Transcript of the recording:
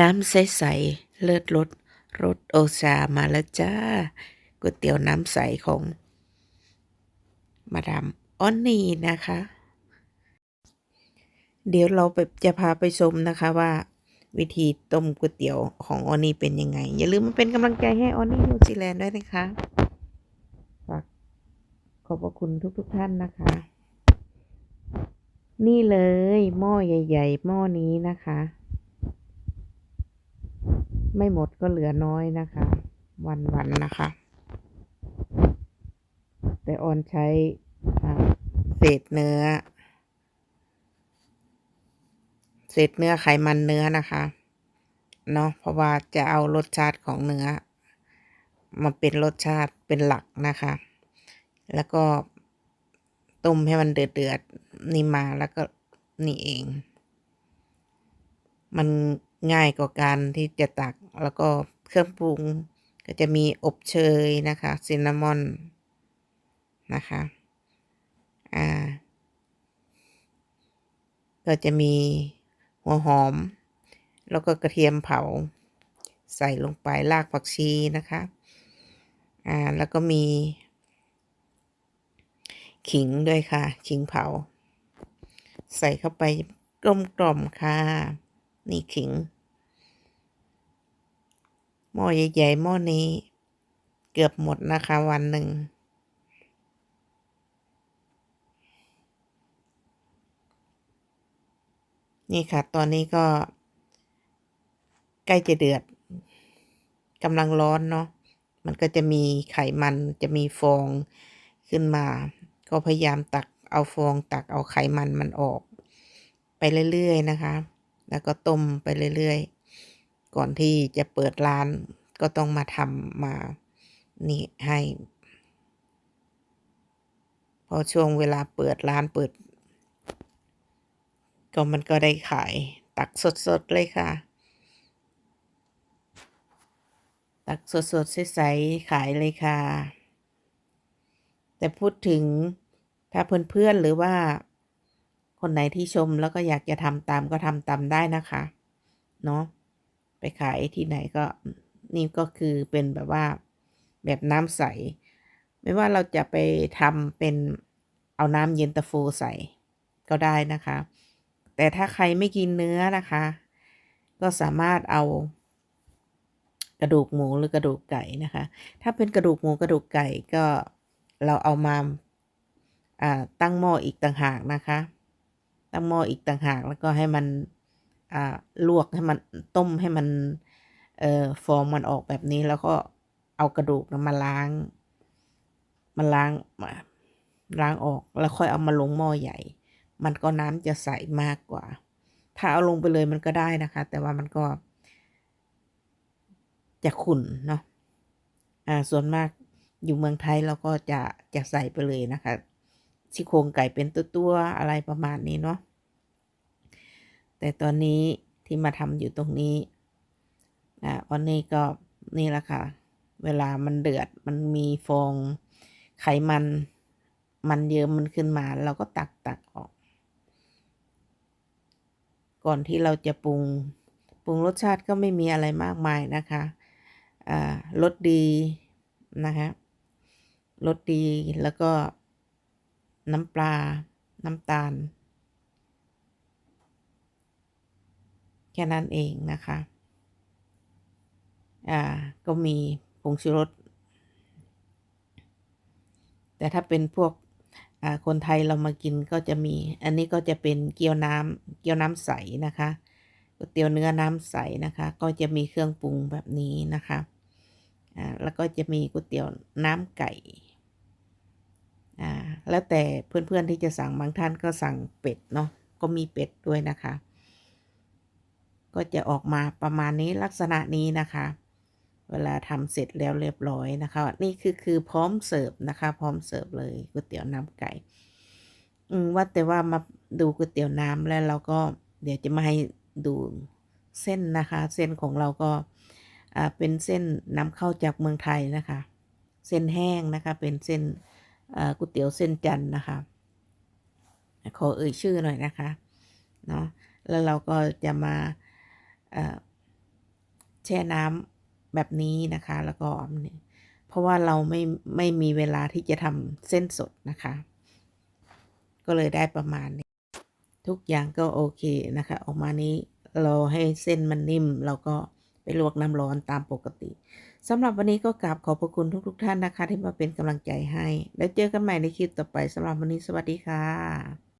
น้ำใสๆเลิศรสรสโอชามาแล้วจ้าก๋วยเตี๋ยวน้ำใสของ มาดามออนนี่นะคะ เดี๋ยวเราไปจะพาไปชมนะคะว่า วิธีต้มก๋วยเตี๋ยวของออนนี่เป็นยังไง อย่าลืมมาเป็นกำลังใจให้ออนนี่นิวซีแลนด์ด้วยนะคะฝากขอบพระคุณทุกๆทท่านนะคะ นี่เลยหม้อใหญ่ ๆ หม้อนี้นะคะ ไม่หมดก็เหลือน้อยนะคะ วันๆนะคะ แต่ออนใช้เศษเนื้อ เศษเนื้อไขมันเนื้อนะคะเนาะเพราะว่าจะเอารสชาติของเนื้อ มาเป็นรสชาติเป็นหลักนะคะ แล้วก็ต้มให้มันเดือดเดือดนี่มาแล้วก็นี่เอง มัน ง่ายกว่าการที่จะตัก แล้วก็เครื่องปรุง ก็จะมีอบเชยนะคะซินนามอนนะคะอ่าก็จะมีหัวหอม แล้วก็กระเทียมเผา ใส่ลงไปรากผักชีนะคะอ่าแล้วก็มี ขิงด้วยค่ะ ขิงเผา ใส่เข้าไปกลมกล่อมค่ะ นี่ขิง หม้อใหญ่ๆหม้อนี้ เกือบหมดนะคะวันหนึ่ง นี่ค่ะ ตอนนี้ก็ ใกล้จะเดือดกำลังร้อนเนาะมันก็จะมีไขมันจะมีฟองขึ้นมา ก็พยายามตักเอาฟองตักเอาไขมันมันออก ไปเรื่อยๆนะคะ แล้วก็ต้มไปเรื่อยๆ ก่อนที่จะเปิดร้านก็ต้องมาทำมานี่ให้ พอช่วงเวลาเปิดร้านเปิด ก็มันก็ได้ขายตักสดๆเลยค่ะ ตักสดๆใสๆขายเลยค่ะ แต่พูดถึงถ้าเพื่อนๆหรือว่าคนไหนที่ชมแล้วก็อยากจะทำตามก็ทำตามได้นะคะ เนาะ ไปขายที่ไหนก็นี่ก็คือเป็นแบบว่าแบบน้ำใส ไม่ว่าเราจะไปทำเป็นเอาน้ำเย็นตาโฟใส่ก็ได้นะคะ แต่ถ้าใครไม่กินเนื้อนะคะ ก็สามารถเอากระดูกหมูหรือกระดูกไก่นะคะ ถ้าเป็นกระดูกหมูกระดูกไก่ก็เราเอามาตั้งหม้ออีกต่างหากนะคะ ตั้งหม้ออีกต่างหากแล้วก็ให้มัน ลวกให้มันต้มให้มันเอ่อฟองมันออกแบบนี้แล้วก็เอากระดูกมาล้างมาล้างมาล้างออกแล้วค่อยเอามาลงหม้อใหญ่ มันก็น้ำจะใสมากกว่า ถ้าเอาลงไปเลยมันก็ได้นะคะ แต่ว่ามันก็ จะขุ่นเนาะอ่าส่วนมากอยู่เมืองไทยเราก็จะจะใส่ไปเลยนะคะซี่โครงไก่เป็นตัวๆอะไรประมาณนี้เนาะ แต่ตอนนี้ที่มาทำอยู่ตรงนี้นะวันนี้ก็นี่แหละค่ะ เวลามันเดือดมันมีฟองไขมัน มันเยอะมันขึ้นมา เราก็ตักตักออก ก่อนที่เราจะปรุงปรุงรสชาติก็ไม่มีอะไรมากมายนะคะรสดีนะคะรสดีแล้วก็น้ำปลา น้ำตาล แค่นั้นเองนะคะ อ่า ก็มีผงชูรส แต่ถ้าเป็นพวกอ่าคนไทยเรามากินก็จะมี อันนี้ก็จะเป็นเกี๊ยวน้ำเกี๊ยวน้ำใสนะคะก๋วยเตี๋ยวเนื้อน้ำใสนะคะ ก็จะมีเครื่องปรุงแบบนี้นะคะอ่าแล้วก็จะมีก๋วยเตี๋ยวน้ำไก่อ่าแล้วแต่เพื่อนๆที่จะสั่งบางท่านก็สั่งเป็ดเนาะก็มีเป็ดด้วยนะคะ ก็จะออกมาประมาณนี้ลักษณะนี้นะคะ เวลาทำเสร็จแล้วเรียบร้อยนะคะ นี่คือคือพร้อมเสิร์ฟนะคะ พร้อมเสิร์ฟเลยก๋วยเตี๋ยวน้ำไก่ว่าแต่ว่ามาดูก๋วยเตี๋ยวน้ำแล้วเราก็เดี๋ยวจะมาให้ดูเส้นนะคะ เส้นของเราก็อ่าเป็นเส้นนำเข้าจากเมืองไทยนะคะ เส้นแห้งนะคะ เป็นเส้นอ่าก๋วยเตี๋ยวเส้นจันนะคะ ขอเอ่ยชื่อหน่อยนะคะเนาะแล้วเราก็จะมา แช่น้ำแบบนี้นะคะ แล้วก็นี่เพราะว่าเราไม่ไม่มีเวลาที่จะทำเส้นสดนะคะ ก็เลยได้ประมาณนี้ ทุกอย่างก็โอเคนะคะ ออกมานี้เราให้เส้นมันนิ่มเราก็ไปลวกน้ำร้อนตามปกติสำหรับวันนี้ก็กราบขอบพระคุณทุกๆทท่านนะคะ ที่มาเป็นกำลังใจให้ แล้วเจอกันใหม่ในคลิปต่อไปสำหรับวันนี้สวัสดีค่ะ